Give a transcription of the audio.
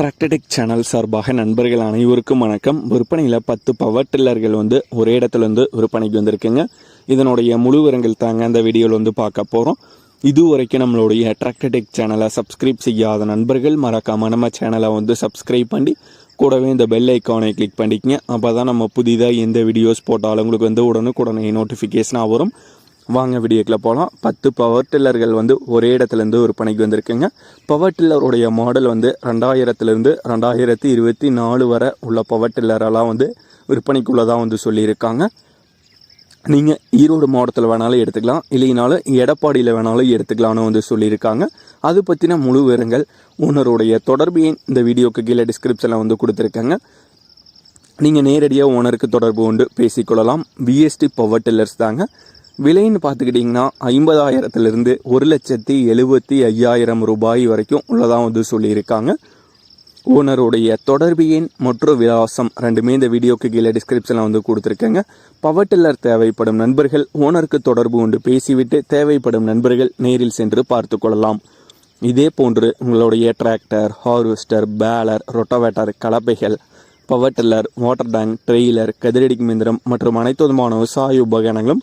டிராக்டடிக் channel சார்பாக நண்பர்கள் அனைவருக்கும் வணக்கம். விற்பனையில் பத்து பவர் டில்லர்கள் வந்து ஒரே இடத்துலேருந்து விற்பனைக்கு வந்திருக்குங்க. இதனுடைய முழு விவரங்கள் தாங்க அந்த வீடியோவில் வந்து பார்க்க போகிறோம் இது வரைக்கும் நம்மளுடைய டிராக்டடிக் சேனலை சப்ஸ்கிரைப் செய்யாத நண்பர்கள் மறக்காமல் நம்ம சேனலை வந்து சப்ஸ்கிரைப் பண்ணி கூடவே இந்த பெல் ஐக்கானை கிளிக் பண்ணிக்கங்க. அப்போ தான் நம்ம புதிதாக எந்த வீடியோஸ் போட்டாலும் உங்களுக்கு வந்து உடனுக்குடனே நோட்டிஃபிகேஷனாக வரும். வாங்க வீடியோக்கில் போகலாம் பத்து பவர் டில்லர்கள் வந்து ஒரே இடத்துலேருந்து விற்பனைக்கு வந்திருக்குங்க. பவர் டில்லருடைய மாடல் வந்து ரெண்டாயிரத்துலேருந்து ரெண்டாயிரத்தி இருபத்தி நாலு வரை உள்ள பவர் டில்லரெல்லாம் வந்து விற்பனைக்குள்ளதாக வந்து சொல்லியிருக்காங்க. நீங்கள் ஈரோடு மாவட்டத்தில் வேணாலும் எடுத்துக்கலாம். இல்லைனாலும் எடப்பாடியில் வேணாலும் எடுத்துக்கலாம்னு வந்து சொல்லியிருக்காங்க. அது பற்றின முழு விவரங்கள் ஓனருடைய தொடர்பு எண் இந்த வீடியோக்கு கீழே டிஸ்கிரிப்ஷனில் வந்து கொடுத்துருக்காங்க. நீங்கள் நேரடியாக ஓனருக்கு தொடர்பு கொண்டு பேசிக்கொள்ளலாம். பிஎஸ்டி பவர் டில்லர்ஸ் தாங்க. விலைன்னு பார்த்துக்கிட்டிங்கன்னா ஐம்பதாயிரத்துலேருந்து ஒரு லட்சத்தி எழுபத்தி ஐயாயிரம் ரூபாய் வரைக்கும் உள்ளதாக வந்து சொல்லியிருக்காங்க. ஓனருடைய தொடர்பு எண் மற்றும் விலாசம் ரெண்டுமே இந்த வீடியோக்கு கீழே டிஸ்கிரிப்ஷனில் வந்து கொடுத்துருக்கேங்க. பவர் டில்லர் தேவைப்படும் நண்பர்கள் ஓனருக்கு தொடர்பு கொண்டு பேசிவிட்டு தேவைப்படும் நண்பர்கள் நேரில் சென்று பார்த்து கொள்ளலாம். இதே போன்று உங்களுடைய tractor harvester baler rotavator கலப்பைகள் power tiller water tank trailer கதிரடி மிந்திரம் மற்றும் அனைத்து விதமான விவசாய உபகரணங்களும்